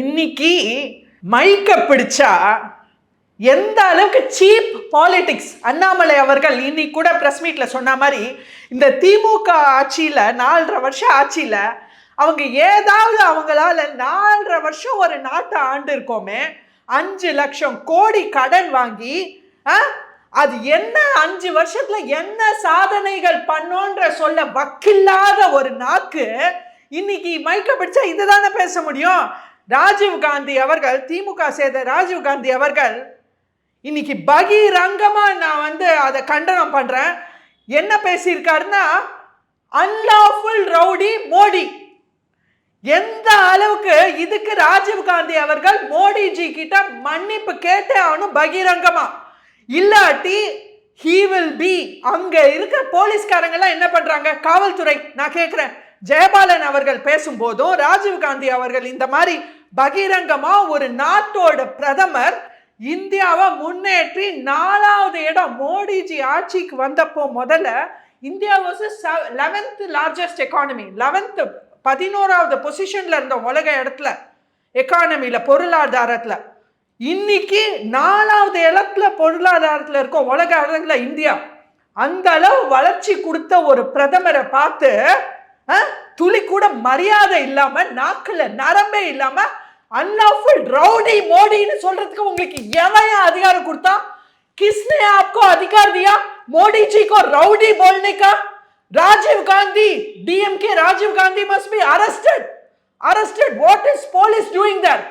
இன்னைக்கு மைக்கை பிடிச்சா எந்த அளவுக்கு சீப் பாலிடிக்ஸ் அண்ணாமலை அவர்கள் இன்னைக்கு கூட ப்ரெஸ் மீட்டில் சொன்ன மாதிரி இந்த திமுக ஆட்சியில் நாலரை வருஷம் ஆட்சியில் அவங்க ஏதாவது அவங்களால நாலரை வருஷம் ஒரு நாட்டை ஆண்டு இருக்கோமே அஞ்சு லட்சம் கோடி கடன் வாங்கி ஆ, அது என்ன அஞ்சு வருஷத்துல என்ன சாதனைகள் பண்ணோன்ற சொல்ல வக்கில்லாத ஒரு நாக்கு இன்னைக்கு மைக்க பிடிச்சா இதுதானே பேச முடியும்? ராஜீவ் காந்தி அவர்கள் திமுக சேர்ந்த ராஜீவ் காந்தி அவர்கள் இன்னைக்கு பகிரங்கமாக நான் வந்து அதை கண்டனம் பண்றேன். என்ன பேசியிருக்காருன்னா அன்லாஃபுல் ரவுடி மோடி. எந்த அளவுக்கு இதுக்கு ராஜீவ் காந்தி அவர்கள் மோடிஜி கிட்ட மன்னிப்பு கேட்டே ஆகணும் பகிரங்கமா. இல்லாட்டி ஹீ வில் பி அங்க இருக்க போலீஸ்காரங்க எல்லாம் என்ன பண்றாங்க? காவல்துறை நான் கேட்கிறேன் ஜெயபாலன் அவர்கள் பேசும்போதும் ராஜீவ் காந்தி அவர்கள் இந்த மாதிரி பகிரங்கமா ஒரு நாட்டோட பிரதமர் இந்தியாவை முன்னேற்றி நாலாவது இடம் மோடிஜி ஆட்சிக்கு வந்தப்போ முதல்ல India was eleventh largest economy eleventh பதினோராவது பொசிஷன்ல இருந்த உலக இடத்துல எக்கானமில பொருளாதாரத்துல. இன்னைக்கு நாலாவது இடத்துல பொருளாதாரத்துல இருக்கும் உலக இடத்துல இந்தியா. அந்த அளவு வளர்ச்சி கொடுத்த ஒரு பிரதமரை பார்த்து துளி கூட மரியாதை இல்லாம நாக்குல நரம்பே இல்லாம அன்லாஃபுல் ரவுடி மோடின்னு சொல்றதுக்கு உங்களுக்கு எவன் அதிகாரம் கொடுத்தா किसने आपको अधिकार दिया मोदी जी को राउडी बोलने का Rajiv Gandhi DMK Rajiv Gandhi must be arrested arrested what is police doing there